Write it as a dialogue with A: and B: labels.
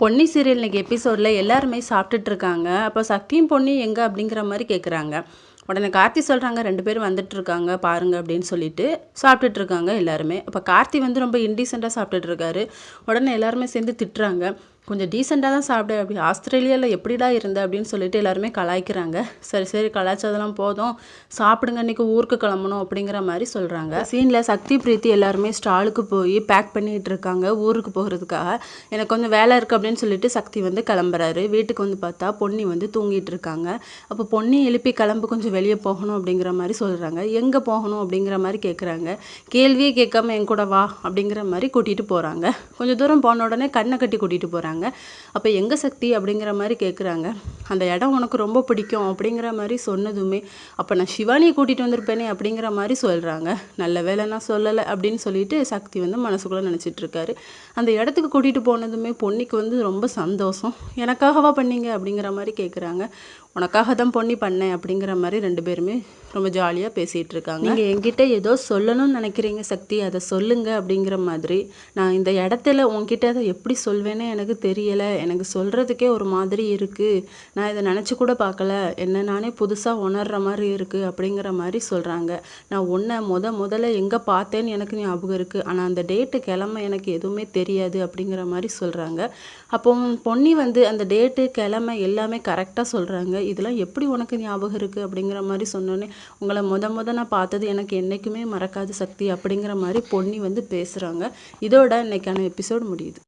A: Ponni serial இன்றைக்கி எபிசோடில் எல்லாருமே சாப்பிட்டுட்ருக்காங்க. அப்போ சக்தியும் பொன்னி எங்கே அப்படிங்கிற மாதிரி கேட்குறாங்க உடனே கார்த்தி சொல்கிறாங்க ரெண்டு பேரும் வந்துட்டு இருக்காங்க பாருங்க அப்படின்னு சொல்லிட்டு சாப்பிட்டுட்டு இருக்காங்க எல்லாருமே. அப்போ கார்த்தி வந்து ரொம்ப இன்டீசெண்டாக சாப்பிட்டுட்டு இருக்காரு உடனே எல்லாருமே சேர்ந்து திட்டுறாங்க. கொஞ்சம் டீசெண்டாக தான் சாப்பிடு அப்படி ஆஸ்திரேலியாவில் எப்படிடா இருந்த அப்படின்னு சொல்லிட்டு எல்லாருமே கலாய்க்கிறாங்க. சரி சரி கலாய்ச்சதெல்லாம் போதும். சாப்பிடுங்க இன்னைக்கு ஊருக்கு கிளம்பணும் அப்படிங்கிற மாதிரி சொல்கிறாங்க சீனில் சக்தி பிரீத்தி எல்லாருமே ஸ்டாலுக்கு போய் பேக் பண்ணிகிட்டு இருக்காங்க ஊருக்கு போகிறதுக்காக எனக்கு கொஞ்சம் வேலை இருக்குது அப்படின்னு சொல்லிட்டு சக்தி வந்து கிளம்புறாரு. வீட்டுக்கு வந்து பார்த்தா பொன்னி வந்து தூங்கிட்டு இருக்காங்க. அப்போ பொன்னி எழுப்பி கிளம்பு கொஞ்சம் வெளியே போகணும் அப்படிங்கிற மாதிரி சொல்கிறாங்க எங்கே போகணும் அப்படிங்கிற மாதிரி கேட்குறாங்க கேள்வியே கேட்காம என் கூட வா அப்படிங்கிற மாதிரி கூட்டிகிட்டு போகிறாங்க கொஞ்சம் தூரம் போன உடனே கண்ணை கட்டி கூட்டிகிட்டு போகிறாங்க அப்போ எங்கே சக்தி அப்படிங்கிற மாதிரி கேட்குறாங்க அந்த இடம் உனக்கு ரொம்ப பிடிக்கும் அப்படிங்கிற மாதிரி சொன்னதுமே அப்போ நான் சிவானியை கூட்டிகிட்டு வந்திருப்பேனே அப்படிங்கிற மாதிரி சொல்கிறாங்க நல்ல வேலை நான் சொல்லலை அப்படின்னு சொல்லிட்டு சக்தி வந்து மனசுக்குள்ளே நினச்சிட்டு இருக்காரு. அந்த இடத்துக்கு கூட்டிகிட்டு போனதுமே பொன்னிக்கு வந்து ரொம்ப சந்தோஷம். எனக்காகவா பண்ணீங்க அப்படிங்கிற மாதிரி கேட்குறாங்க உனக்காக தான் பொன்னி பண்ணேன் அப்படிங்கிற மாதிரி ரெண்டு பேருமே ரொம்ப ஜாலியாக பேசிகிட்டு இருக்காங்க. நீங்கள் என்கிட்ட ஏதோ சொல்லணும்னு நினைக்கிறீங்க சக்தி அதை சொல்லுங்க அப்படிங்கிற மாதிரி. நான் இந்த இடத்துல உன்கிட்ட அதை எப்படி சொல்வேன்னு எனக்கு தெரியலை. எனக்கு சொல்கிறதுக்கே ஒரு மாதிரி இருக்குது நான் இதை நினச்சி கூட பார்க்கல. என்ன நானே புதுசாக உணர்ற மாதிரி இருக்குது அப்படிங்கிற மாதிரி சொல்கிறாங்க நான் ஒன்றை முத முதல்ல எங்கே பார்த்தேன்னு எனக்கு ஞாபகம் இருக்குது ஆனால் அந்த டேட்டு கிழமை எனக்கு எதுவுமே தெரியாது அப்படிங்கிற மாதிரி சொல்கிறாங்க அப்போ பொன்னி வந்து அந்த டேட்டு கிழமை எல்லாமே கரெக்டாக சொல்கிறாங்க இதெல்லாம் எப்படி உனக்கு ஞாபகம் இருக்குது அப்படிங்கிற மாதிரி சொன்னோன்னே உங்களை முத முத நான் பார்த்தது எனக்கு என்றைக்குமே மறக்காத சக்தி அப்படிங்கிற மாதிரி பொன்னி வந்து பேசுகிறாங்க இதோட இன்னைக்கான எபிசோட் முடியுது.